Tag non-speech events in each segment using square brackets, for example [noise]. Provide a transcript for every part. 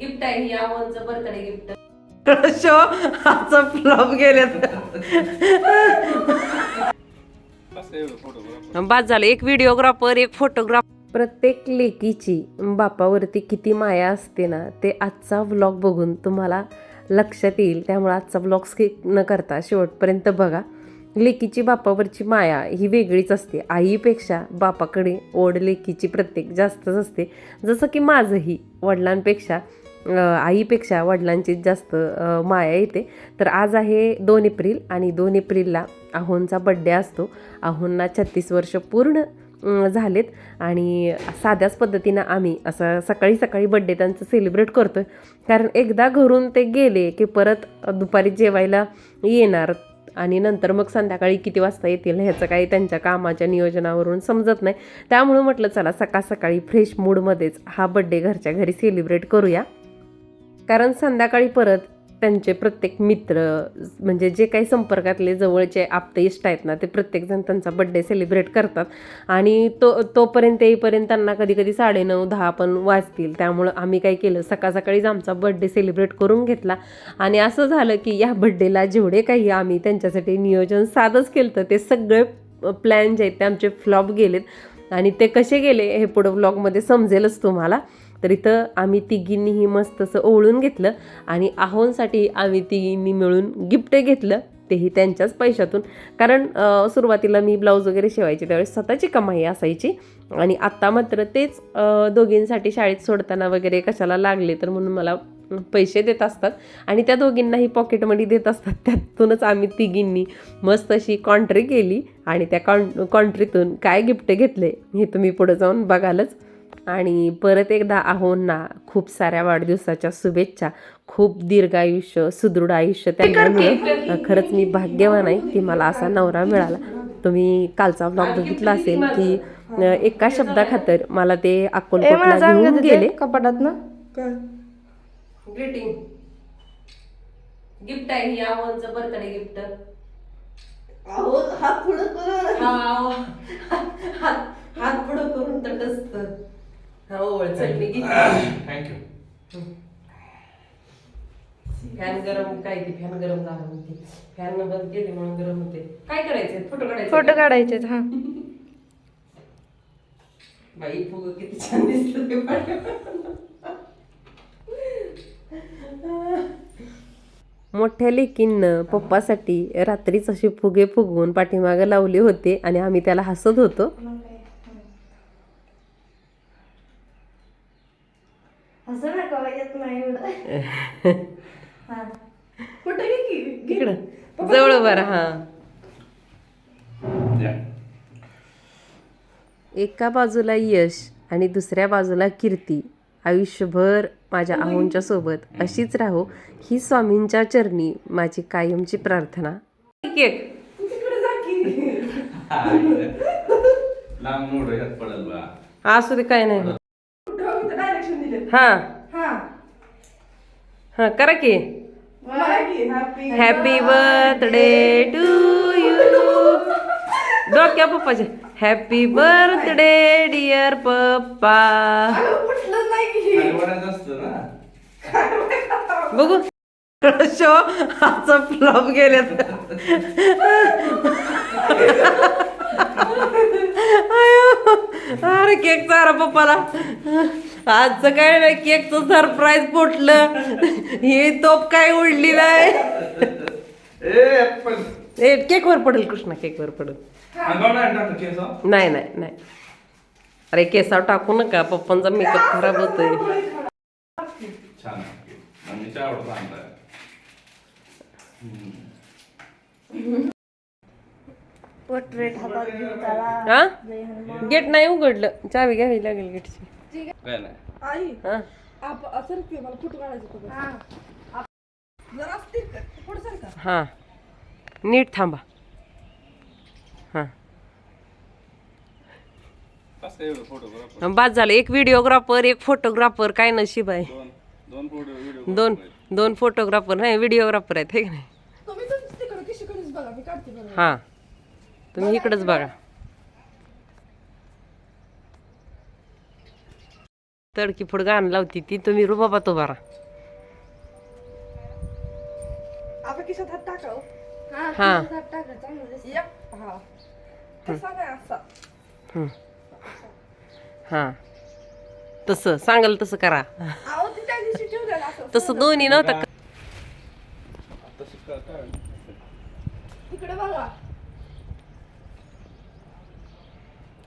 Gift आहे ही आवनचं बर्थडे गिफ्ट शो आजचा फ्लॉप गेले बाद झालं एक व्हिडिओग्राफर एक फोटोग्राफ प्रत्येक लेकीची बापावरती किती माया असते ना ते आजचा व्लॉग बघून तुम्हाला लक्षात येईल. त्यामुळे आजचा व्लॉग स्किप न करता शेवटपर्यंत बघा. लेकीची बापावरची माया ही वेगळीच असते. आईपेक्षा बापाकडे ओढ लेकीची प्रत्येक जास्तच असते. जसं की माझंही वडिलांपेक्षा आईपेक्षा वडिलांचीच जास्त माया येते. तर आज आहे दोन एप्रिल आणि दोन एप्रिलला आहोंचा बड्डे असतो. आहोंना छत्तीस वर्ष पूर्ण झालेत आणि साध्याच पद्धतीनं आम्ही असं सकाळी सकाळी बड्डे त्यांचं सेलिब्रेट करतो कारण एकदा घरून ते गेले की परत दुपारी जेवायला येणार आणि नंतर मग संध्याकाळी किती वाजता येतील ह्याचं काही त्यांच्या कामाच्या नियोजनावरून समजत नाही. त्यामुळं म्हटलं चला सकाळ सकाळी फ्रेश मूडमध्येच हा बड्डे घरच्या घरी सेलिब्रेट करूया. कारण संध्याकाळी परत त्यांचे प्रत्येक मित्र म्हणजे जे काही संपर्कातले जवळचे आपते इष्ट आहेत ना ते प्रत्येकजण त्यांचा बड्डे सेलिब्रेट करतात. आणि तो तोपर्यंत येईपर्यंत त्यांना कधी कधी साडेनऊ दहा पण वाजतील. त्यामुळं आम्ही काय केलं सकाळ सकाळीच आमचा बड्डे सेलिब्रेट करून घेतला. आणि असं झालं की या बड्डेला जेवढे काही आम्ही त्यांच्यासाठी नियोजन साधंच केलं तर ते सगळे प्लॅन जे आहेत ते आमचे फ्लॉप गेलेत. आणि ते कसे गेले हे पुढं व्लॉगमध्ये समजेलच तुम्हाला. तर इथं आम्ही तिघींनीही मस्त असं ओळून घेतलं आणि आहोंसाठी आम्ही तिघींनी मिळून गिफ्ट घेतलं तेही त्यांच्याच पैशातून. कारण सुरुवातीला मी ब्लाऊज वगैरे शिवायचे त्यावेळेस स्वतःची कमाई असायची. आणि आत्ता मात्र तेच दोघींसाठी शाळेत सोडताना वगैरे कशाला लागले तर म्हणून मला पैसे देत असतात. आणि त्या दोघींनाही पॉकेटमध्ये देत असतात. त्यातूनच आम्ही तिघींनी मस्त अशी कॉन्ट्री केली आणि त्या कॉन कॉन्ट्रीतून काय गिफ्ट घेतले हे तुम्ही पुढे जाऊन बघालच. आणि परत एकदा आहोंना खूप साऱ्या वाढदिवसाच्या शुभेच्छा खूप दीर्घ आयुष्य सुदृढ आयुष्य त्यांना खरंच मी भाग्यवान आहे की मला असा नवरा मिळाला. तुम्ही कालचा ब्लॉग बघितला असेल की एका शब्दाखातर मला ते अक्कलकोटला घेऊन गेले. कपाटात ना गिफ्ट आहे ही आवनचं बर्थडे गिफ्ट हात पुढं करून. हात हात पुढं करून तटस्थ. हो चल मी घेतली थँक्यू फॅन गरम काय ती फॅन गरम झाला म्हणते फॅन बंद केली म्हणून गरम होते. काय करायचं? फोटो काढायचे फोटो काढायचे हा. बाई फुग किती छान दिसत ते मोठ्या लेकीनं पप्पासाठी रात्रीच असे फुगे फुगवून पाठीमागे लावले होते आणि आम्ही त्याला हसत होतो. असं नका येत नाही एवढं. [laughs] हा. कुठे गे की इकडं. जवळ बरं हा. द्या. एका बाजूला यश आणि दुसऱ्या बाजूला कीर्ती. आयुष्यभर माझ्या आहोंच्या सोबत अशीच राहो. ही स्वामींच्या चरणी माझी कायमची प्रार्थना. केक लांब मोठं ह्यात पडल बा. असू दे काय नाही. हा. हा. हा करा की. हॅपी बर्थडे टू यू डोक्या पप्पाचे. हॅपी बर्थडे डिअर पप्पा. म्हटलं नाही की खाली वडायचं असतं ना. बघू. शो आजचा फ्लॉप [laughs] अयो, अरे केक चारा पप्पाला. आजचं काय नाही केकचं सरप्राईज फुटलं. ही तोप काय उडली नाही. ए केकवर पडेल कृष्णा केकवर पडेल? नाही नाही नाही अरे केसावर टाकू नका पप्पांचा मेकअप खराब होतोय. छान पोर्ट्रेट हातात घेऊन त्याला हा? गेट नाही उघडलं. चावी घ्यावी लागेल गेटची. काय नाही. आई हा? आप असं की मला फोटो काढायचा होता हा. जरा असतील का? पुढे सर का? हा. नीट थांबा. हा. कसं एवढं फोटोग्राफर बाद झालं. एक व्हिडिओग्राफर एक फोटोग्राफर काय नशीब आहे. दोन दोन फोटो व्हिडिओ दोन दोन फोटोग्राफर नाही व्हिडिओग्राफर आहेत हे की नाही? तुम्ही तुमच्या तिकडे कशी बघा मी काढते बघा हां. तुम्ही इकडंच बघा. तडकी फुड गाणं लावती ती तुम्ही रुबाबा तो बारा आता किशात हात टाकाव हा. हा. यप हा. हां. तसं सांगाल तसं करा. तसं दोन्ही नव्हतं का? तशी काय काय इकडे बघा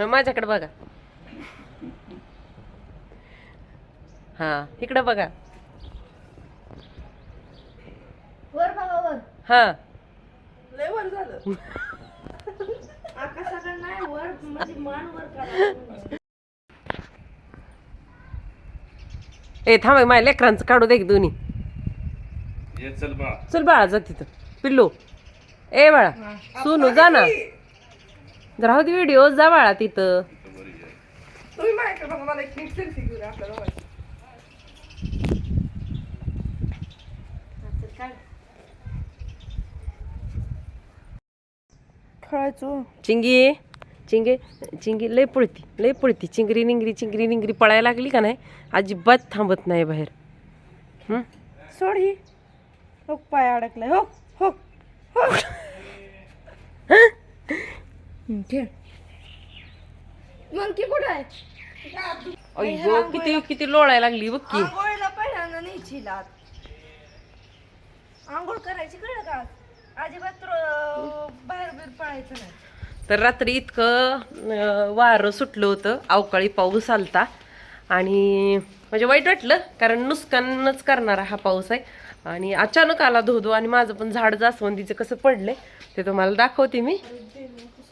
हं, माझ्याकडे बघा. हा इकडे बघा. वर बघा वर. हा. लय वर झालं. आकाशाकडे नाही वर म्हणजे मान वर करा ए थांब माझ्या लेकरांचं काढू दे की दोन्ही. ये चल बा चल बाळा जा तिथं. पिल्लू. ए बाळा. सोनू जा ना. राहू दे व्हिडिओ जा बाळा तिथं. तुम्ही बघा मला एक नीट सेल्फी. खेळायचो. चिंगी चिंगे चिंगी लय पळती लय पळती. चिंगरी निंगरी चिंगरी निंगरी पळायला लागली का नाही? अजिबात थांबत नाही बाहेर. हं? सोड ही. हो पाय अडकलाय. हो हो हो. खेळ मंकी कुठं आहे? अय्यो किती किती लोळायला लागली बघ की. आंघोळीला पहिल्यांदा आंघोळ करायची का? अजिबात बाहेर बिर पळायचं नाही. तर रात्री इतकं अं, वारं सुटलं होतं. अवकाळी पाऊस आलता. आणि म्हणजे वाईट वाटलं कारण नुकसानच करणारा हा पाऊस आहे. आणि अचानक आला धो धो आणि माझं पण झाड जास्वंदीचं कसं पडलंय ते तुम्हाला दाखवते मी.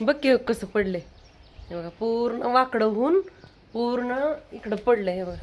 बघ की कसं पडलंय. हे बघा पूर्ण वाकडं होऊन पूर्ण इकडं पडलंय हे बघा.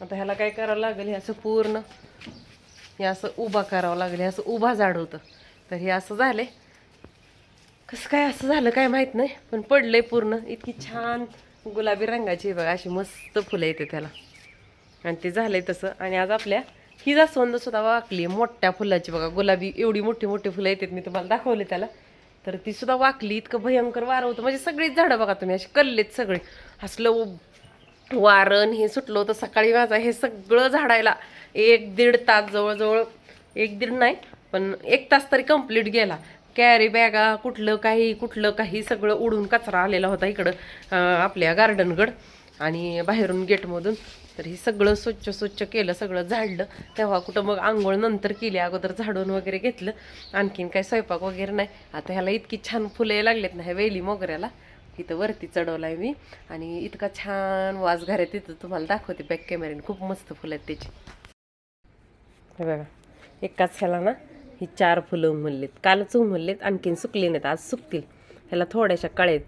आता ह्याला काय करावं लागेल? हे असं पूर्ण हे असं उभा करावं लागेल. हे असं उभा झाड होतं. तर हे असं झाले कसं काय असं झालं काय माहीत नाही पण पडलंय पूर्ण. इतकी छान गुलाबी रंगाची बघा अशी मस्त फुलं येते त्याला. आणि ते झालं आहे तसं. आणि आज आपल्या ही जास्वंद सुद्धा वाकली आहे मोठ्या फुलाची बघा. गुलाबी एवढी मोठी मोठी फुलं येतात मी तुम्हाला दाखवले त्याला. तर ती सुद्धा वाकली इतकं भयंकर वारं होतं. म्हणजे सगळीच झाडं बघा तुम्ही अशी कल्लेत सगळे. असलं वारण हे सुटलं होतं सकाळी माझा हे सगळं झाडायला. एक दीड तास जवळजवळ एक दीड नाही पण एक तास तरी कंप्लीट गेला. कॅरी बॅगा कुठलं काही कुठलं काही सगळं उडून कचरा आलेला होता इकडं आपल्या गार्डनगड आणि बाहेरून गेटमधून. तर हे सगळं स्वच्छ स्वच्छ केलं सगळं झाडलं. तेव्हा कुठं मग आंघोळ नंतर केली अगोदर झाडून वगैरे घेतलं. आणखीन काय स्वयंपाक वगैरे नाही. आता ह्याला इतकी छान फुलं लागलेत ना ह्या वेली मोगऱ्याला. इथं वरती चढवलाय मी. आणि इतका छान वास घरात तिथं तुम्हाला दाखवते बॅक कॅमेऱ्याने खूप मस्त फुलं आहेत त्याची. हे बघा एकाच ह्याला ना ही चार फुलं उमललीत कालच उमललीत आणखीन सुकली नाहीत आज सुकतील. ह्याला थोड्याशा कळेत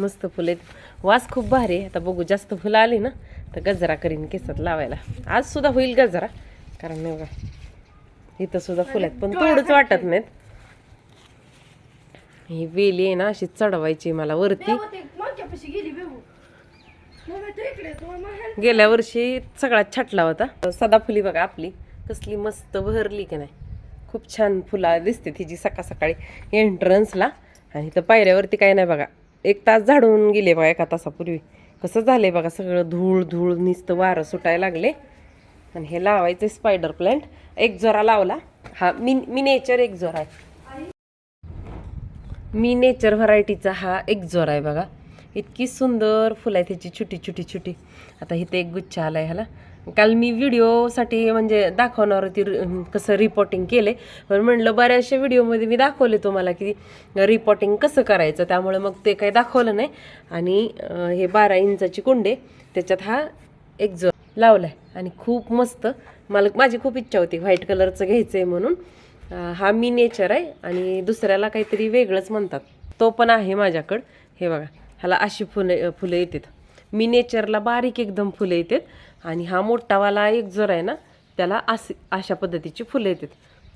मस्त फुलं. आहेत वास खूप भारी आहे. आता बघू जास्त फुलं आली ना तर गजरा करीन केसात लावायला. आज सुद्धा होईल गजरा कारण नाही बघा इथं सुद्धा फुलं आहेत. पण थोडंच वाटत नाहीत. ही वेली आहे ना अशी चढवायची मला वरती. गेल्या वर्षी सगळ्यात छाटला होता. सदाफुली बघा आपली. कसली मस्त बहरली की नाही. खूप छान फुलं दिसते तिची सकाळ सकाळी एंट्रन्सला आणि तर पायऱ्यावरती काय नाही बघा. एक तास झाडून गेले बघा एका तासापूर्वी. कसं झालंय बघा सगळं धूळ धूळ नुसतं वारं सुटायला लागले. आणि हे लावायचं स्पायडर प्लांट एक जोरा लावला. हा मिन नेचर एक जोरा आहे. मी नेचर व्हरायटीचा हा एक जोर आहे बघा. इतकी सुंदर फुलं आहे त्याची छोटी छोटी छोटी. आता इथे एक गुच्छ आला आहे ह्याला. काल मी व्हिडिओसाठी म्हणजे दाखवणार होती र- कसं रिपोर्टिंग केले पण म्हणलं बऱ्याचशा व्हिडिओमध्ये मी दाखवले तुम्हाला की रिपोर्टिंग कसं करायचं त्यामुळे मग ते काही दाखवलं नाही. आणि हे बारा इंचाची कुंडे त्याच्यात हा एक जो लावला आहे आणि खूप मस्त मला माझी खूप इच्छा होती व्हाईट कलरचं घ्यायचं आहे म्हणून हा मी नेचर आहे आणि दुसऱ्याला काहीतरी वेगळंच म्हणतात. तो पण आहे माझ्याकडं. हे बघा ह्याला अशी फुलं फुलं येतात. मी नेचरला बारीक एकदम फुलं येतात. आणि हा मोठावाला एक जर आहे ना त्याला असे अशा पद्धतीची फुलं येतात.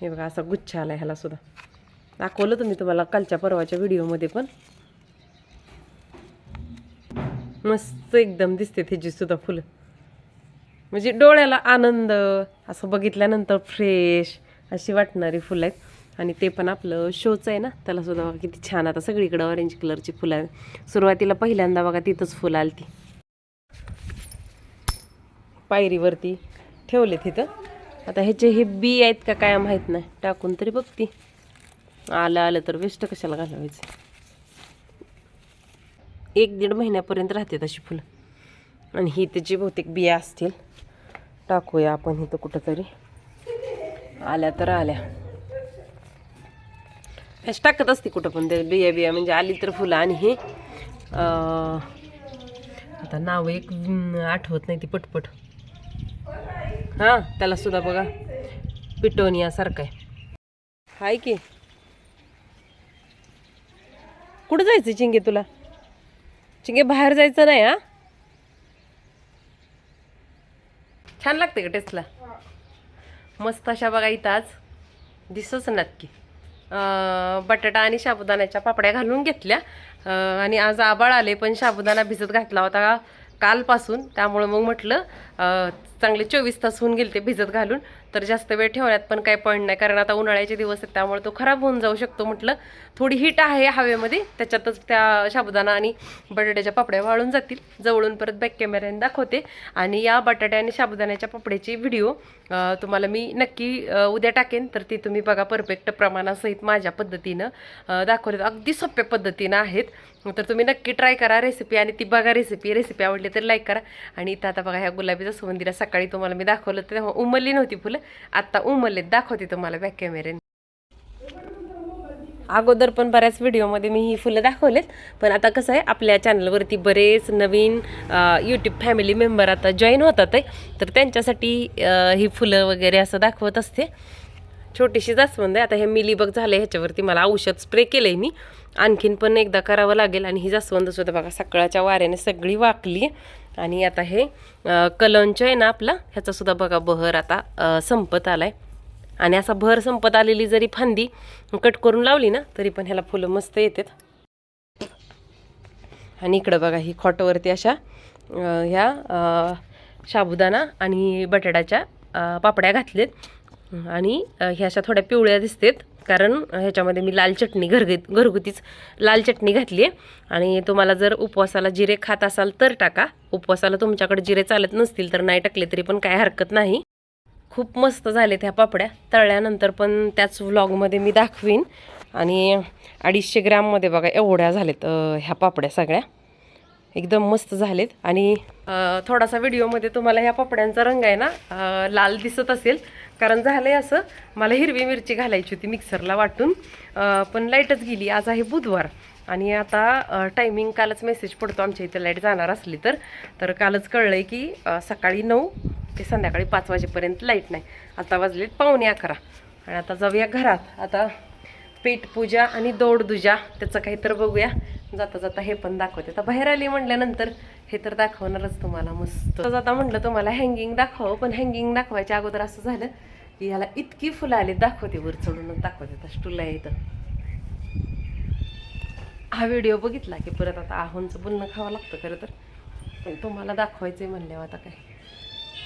हे बघा असा गुच्छ आला ह्याला सुद्धा. दाखवलं तुम्ही तुम्हाला कालच्या परवाच्या व्हिडिओमध्ये पण. मस्त एकदम दिसते त्याची सुद्धा फुलं. म्हणजे डोळ्याला आनंद असं बघितल्यानंतर फ्रेश अशी वाटणारी फुलं आहेत. आणि ते पण आपलं शोचं आहे ना त्याला सुद्धा बघा किती छान आता सगळीकडे ऑरेंज कलरची फुलं आहे सुरुवातीला पहिल्यांदा बघा तिथंच फुलं आली ती पायरीवरती ठेवले तिथं. आता ह्याचे हे बी आहेत का काय माहीत नाही. टाकून तरी बघती. आलं आलं तर वेस्ट कशाला घालवायचं? एक दीड महिन्यापर्यंत राहते तशी फुलं. आणि ही त्याची बहुतेक बिया असतील. टाकूया आपण इथं कुठंतरी. आल्या तर आल्या. ह्याच टाकत असते कुठं पण ते बिया बिया म्हणजे आली तर फुलं आणि हे. आता नाव एक आठवत नाही ती पटपट. हां त्याला सुद्धा बघा. पिटोनियासारखं आहे. हाय की. कुठं जायचं चिंगे तुला? चिंगे बाहेर जायचं नाही हा? छान लागते का टेस्टला. मस्त अशा बघा इथं आज. दिसच नक्की बटाटा आणि साबुदाण्याच्या पापड्या घालून घेतल्या. आणि आज आबाळ आले पण साबुदाणा भिजत घातला होता कालपासून. त्यामुळं मग म्हटलं चांगले चोवीस तास होऊन गेले ते भिजत घालून. तर जास्त वेळ ठेवण्यात पण काही पॉईंट नाही. कारण आता उन्हाळ्याचे दिवस आहेत त्यामुळे तो खराब होऊन जाऊ शकतो म्हटलं. थोडी हीट आहे हवेमध्ये त्याच्यातच त्या साबुदाणा आणि बटाट्याच्या पापड्या वाळून जातील. जवळून परत बॅक कॅमेऱ्याने दाखवते. आणि या बटाट्या आणि साबुदाण्याच्या पापड्याची व्हिडिओ तुम्हाला मी नक्की उद्या टाकेन. तर ती तुम्ही बघा परफेक्ट प्रमाणासहित माझ्या पद्धतीनं अ, अगदी सोप्या पद्धतीनं आहेत. तर तुम्ही नक्की ट्राय करा रेसिपी आणि ती बघा रेसिपी रेसिपी आवडली तर लाईक करा. आणि इथं आता बघा ह्या गुलाबीच्या सुगंधीला सकाळी तुम्हाला मी दाखवलं. तर तेव्हा उमलली नव्हती फुलं. आत्ता उमरलेत दाखवते तुम्हाला बॅक कॅमेऱ्याने अगोदर पण बऱ्याच व्हिडिओमध्ये मी ही फुलं दाखवलेत पण आता कसं आहे आपल्या चॅनलवरती बरेच नवीन यूट्यूब फॅमिली मेंबर आता जॉईन होतात आहे. तर त्यांच्यासाठी ही फुलं वगैरे असं दाखवत असते. छोटीशी जास्वंद आहे. आता हे मिलीबग झालं ह्याच्यावरती मला औषध स्प्रे केलं आहे मी. आणखीन पण एकदा करावं लागेल. आणि ही जास्वंद सुद्धा बघा सकाळच्या वाऱ्याने सगळी वाकली आणि आता हे कलंच आहे ना आपला ह्याचासुद्धा बघा बहर आता संपत आला आहे आणि असा भर संपत आलेली जरी फांदी कट करून लावली ना तरी पण ह्याला फुलं मस्त येतात. आणि इकडं बघा ही खोटवरती अशा ह्या साबुदाणा आणि बटाट्याच्या पापड्या घातलेत. आणि ह्या अशा थोड्या पिवळ्या दिसतात. कारण ह्याच्यामध्ये मी लाल चटणी घरगुत घरगुतीच लाल चटणी घातली आहे आणि तुम्हाला जर उपवासाला जिरे खात असाल तर टाका. उपवासाला तुमच्याकडे जिरे चालत नसतील तर नाही टाकले तरी पण काय हरकत नाही. खूप मस्त झाले त्या पापड्या. तळल्यानंतर पण त्याच व्लॉगमध्ये मी दाखवीन. आणि अडीचशे ग्रॅममध्ये बघा एवढ्या झालेत ह्या पापड्या सगळ्या. एकदम मस्त झालेत. आणि थोडासा व्हिडिओमध्ये तुम्हाला ह्या पापड्यांचा रंग आहे ना लाल दिसत असेल. कारण झालं आहे असं मला हिरवी मिरची घालायची होती मिक्सरला वाटून. पण लाईटच गेली. आज आहे बुधवार. आणि आता टायमिंग कालच मेसेज पडतो. आमच्या इथे लाइट जाणार असली तर. तर कालच कळलं आहे की सकाळी नऊ ते संध्याकाळी पाच वाजेपर्यंत लाइट नाही. आता वाजलेत पावणे अकरा. आणि आता जाऊया घरात. आता पेटपूजा आणि दौडदुजा त्याचं काही तर बघूया. जाता जाता हे पण दाखवते. आता बाहेर आली म्हटल्यानंतर हे तर दाखवणारच तुम्हाला मस्त. जाता म्हटलं तुम्हाला हँगिंग दाखवावं पण हँगिंग दाखवायच्या अगोदर असं झालं की ह्याला इतकी फुलं आली दाखवते वर चढूनच दाखवते. आता स्टूलला येतं हा व्हिडिओ बघितला की परत आता आहोंचं बोलणं खावं लागतं खरं तर. पण तुम्हाला दाखवायचं आहे म्हणल्यावर आता काय.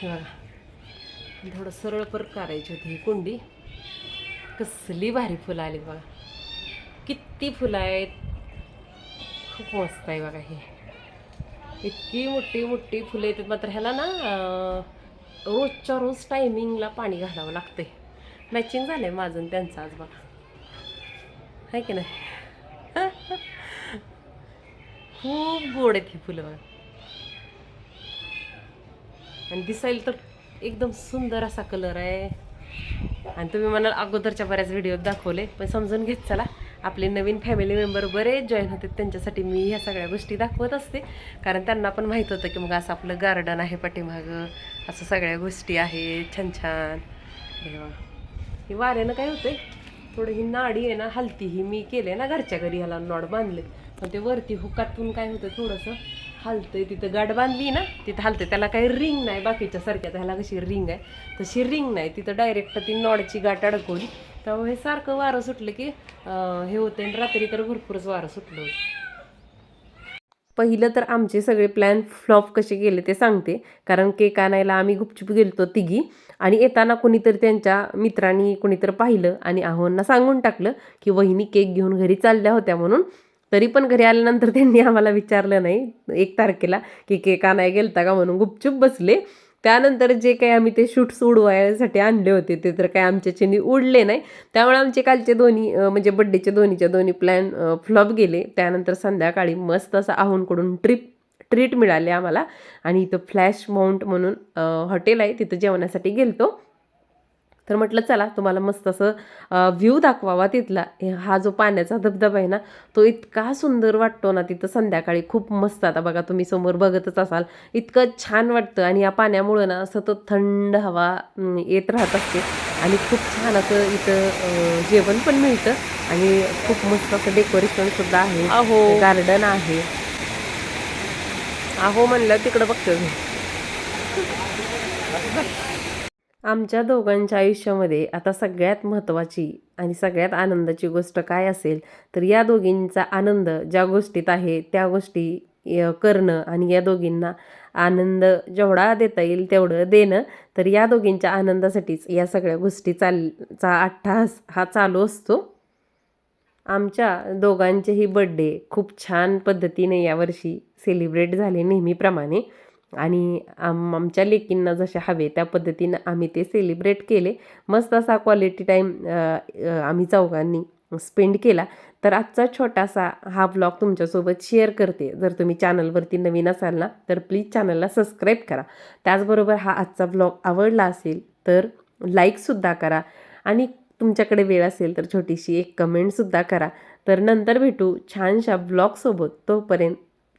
हे बघा. थोडं सरळ परत करायची होती ही कुंडी. कसली भारी फुलं आली बघा. किती फुलं आहेत. खूप मस्त आहे बघा हे. इतकी मोठी मोठी फुलं येतात. मात्र ह्याला ना रोजच्या रोज टायमिंगला पाणी घालावं लागतंय. मॅचिंग झालंय माझं आणि त्यांचं आज बघा. आहे की नाही? [laughs] खूप गोड आहेत ही फुलं बघा. आणि दिसायला तर एकदम सुंदर असा कलर आहे. आणि तुम्ही म्हणाल अगोदरच्या बऱ्याच व्हिडिओत दाखवले पण समजून घेत चला. आपले नवीन फॅमिली मेंबर बरेच जॉईन होते त्यांच्यासाठी मी ह्या सगळ्या गोष्टी दाखवत असते. कारण त्यांना पण माहीत होतं की मग असं आपलं गार्डन आहे पाठीमागं. असं सगळ्या गोष्टी आहेत. छान छान. हे वाऱ्यानं काय होतंय? थोडं ही नाडी आहे ना हलती ही. मी केले ना घरच्या घरी ह्याला नॉड बांधले पण ते वरती हुकातून काय होतं थोडंसं हलतंय. तिथं गाठ बांधली ना तिथं हलतंय. त्याला काही रिंग नाही बाकीच्या सारख्या. त्याला कशी रिंग आहे? तशी रिंग नाही. तिथं डायरेक्ट ती नॉडची गाठ अडकवली. त्यामुळे हे सारखं वारं सुटलं की हे होतं आणि रात्री तर भरपूरच वारं सुटलं होतं. पहिलं तर आमचे सगळे प्लॅन फ्लॉप कसे गेले ते सांगते. कारण केक आणायला आम्ही गुपचूप गेलतो तिघी. आणि येताना कुणीतरी त्यांच्या मित्रांनी कुणीतरी पाहिलं आणि आहोंना सांगून टाकलं की वहिनी केक घेऊन घरी चालल्या होत्या म्हणून. तरी पण घरी आल्यानंतर त्यांनी आम्हाला विचारलं नाही एक तारखेला की केक आणाय गेलता का म्हणून गुपचूप बसले. त्यानंतर जे काही आम्ही ते शूट्स उडवायसाठी आणले होते ते तर काही आमच्याच्यानी उडले नाही. त्यामुळे आमचे कालचे दोन्ही म्हणजे बड्डेचे दोन्हीच्या दोन्ही प्लॅन फ्लॉप गेले. त्यानंतर संध्याकाळी मस्त असं आहूनकडून ट्रिप ट्रीट मिळाले आम्हाला. आणि इथं फ्लॅश माउंट म्हणून हॉटेल आहे. तिथं जेवणासाठी गेलतो. तर म्हटलं चला तुम्हाला मस्त असं व्ह्यू दाखवावा तिथला. हे जो पाण्याचा धबधबा आहे ना तो इतका सुंदर वाटतो ना तिथं संध्याकाळी. खूप मस्त आता बघा तुम्ही समोर बघतच असाल. इतकं छान वाटतं आणि या पाण्यामुळं ना सतत थंड हवा येत राहत असते. आणि खूप छान असं इथं जेवण पण मिळतं. आणि खूप मस्त असं डेकोरेशन सुद्धा आहे. अहो. गार्डन आहे. अहो म्हणलं तिकडं बघतो मी. [laughs] आमच्या दोघांच्या आयुष्यामध्ये आता सगळ्यात महत्त्वाची आणि सगळ्यात आनंदाची गोष्ट काय असेल तर या दोघींचा आनंद ज्या गोष्टीत आहे त्या गोष्टी करणं आणि या दोघींना आनंद जेवढा देता येईल तेवढं देणं. तर या दोघींच्या आनंदासाठीच या सगळ्या गोष्टी चाल चा अट्टहास हा चालू असतो. आमच्या दोघांचेही बड्डे खूप छान पद्धतीने यावर्षी सेलिब्रेट झाले नेहमीप्रमाणे. आणि आम आमच्या लेकींना जसे हवे त्या पद्धतीनं आम्ही ते सेलिब्रेट केले. मस्त असा क्वालिटी टाईम आम्ही चौघांनी स्पेंड केला. तर आजचा छोटासा हा ब्लॉग तुमच्यासोबत शेअर करते. जर तुम्ही चॅनलवरती नवीन असाल ना तर प्लीज चॅनलला सबस्क्राईब करा. त्याचबरोबर हा आजचा ब्लॉग आवडला असेल तर लाईकसुद्धा करा. आणि तुमच्याकडे वेळ असेल तर छोटीशी एक कमेंटसुद्धा करा. तर नंतर भेटू छानशा ब्लॉगसोबत तोपर्यंत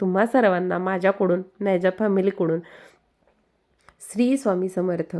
तुम्हा सर्वांना माझ्याकडून माझ्या फॅमिलीकडून. श्री स्वामी समर्थ.